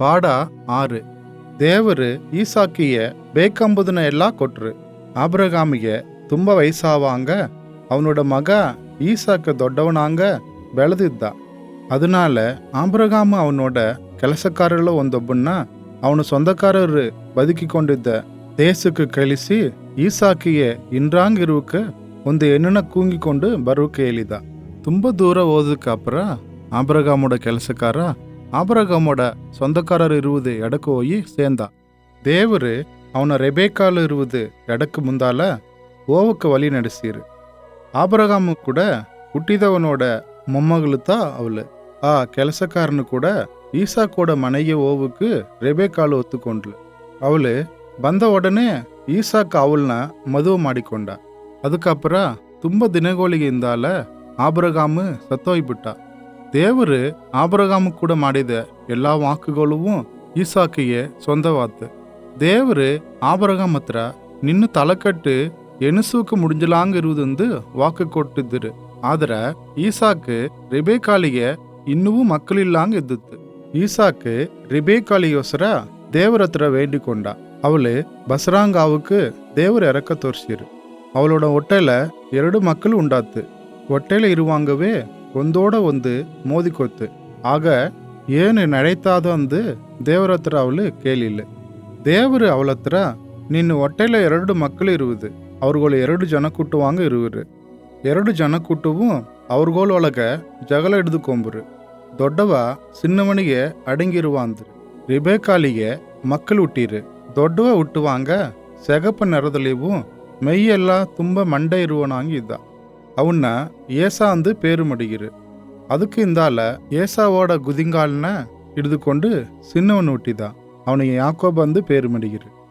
பாடா ஆறு தேவரு ஈசாக்கிய பேக்கம்புதுன எல்லா கொற்று ஆபிரகாமிய தும்ப வயசாவாங்க அவனோட மக ஈசாக்க தொட்டவனாங்க பெலதித்தா அதனால ஆபிரகாம அவனோட கலசக்காரர்கள் வந்தப்புன்னா அவனு சொந்தக்காரரு பதுக்கி கொண்டிருந்த தேசுக்கு கழிசி ஈசாக்கிய இருவுக்கு வந்து என்னென்ன கூங்கி கொண்டு பருவுக்கு எழிதா தும்ப தூரம் ஓதுக்கு அப்புறம் ஆபிரகாமோட கெலசக்காரா ஆபரகமோட சொந்தக்காரர் இருபது எடக்கு போய் சேர்ந்தா தேவரு அவனை ரெபேக்கால் இருபது எடக்கு முந்தால ஓவுக்கு வழி நடிச்சிரு ஆபரகாமு கூட குட்டிதவனோட மொம்மகளு தான் அவளு ஆ கெலசக்காரனு கூட ஈசா கூட மனைய ஓவுக்கு ரெபேக்கால் ஒத்துக்கொண்டு அவளு வந்த உடனே ஈசாக்கு அவள்னா மதுவம் ஆடிக்கொண்டா அதுக்கப்புறம் தும்ப தினகோலிகை இருந்தால ஆபரகாமு சத்தோய்பிட்டா தேவர் ஆபரகாமு கூட மாடித எல்லா வாக்குகளும் ஈசாக்கிய சொந்த வாத்து தேவரு ஆபரகாமத்திர நின்னு தலைக்கட்டு எனுசூக்கு முடிஞ்சலாங்க இருந்து வாக்கு கொட்டுதுரு ஆதர ஈசாக்கு ரிபேகாலிய இன்னும் மக்கள் இல்லாங்க எதுத்து ஈசாக்கு ரிபேகாலியோசர தேவரத்திர வேண்டி கொண்டா அவளு பசராங்காவுக்கு தேவர் இறக்க தோர்ச்சியரு அவளோட ஒட்டையில எரடு மக்கள் உண்டாத்து ஒட்டையில இருவாங்கவே ஒந்தோட வந்து மோதி கொத்து ஆக ஏன்னு நினைத்தாத வந்து தேவரத்திர அவள் கேள்வி இல்லை தேவரு அவளத்திர நின்று ஒட்டையில் இரண்டு மக்கள் இருவுது அவர்கள் இரண்டு ஜனக்கூட்டுவாங்க இருவரு இரண்டு கூட்டுவும் அவர்கோல் உலக ஜகல எடுத்து கொம்புரு தொட்டவா சின்னமணிய அடங்கிடுவாந்து ரிபேக்காலிய மக்கள் விட்டிரு தொட்டவா விட்டுவாங்க செகப்பு நிறதுலேயும் மெய்யெல்லாம் தும்ப மண்டை இருவனாங்க இதுதான் அவனை ஏசாந்து பேருமடுகிறு அதுக்கு இந்தால ஏசாவோட குதிங்கால்னு இடுது கொண்டு சின்னவன் ஊட்டி தான் அவனை யாக்கோபந்து பேருமடுகிறேன்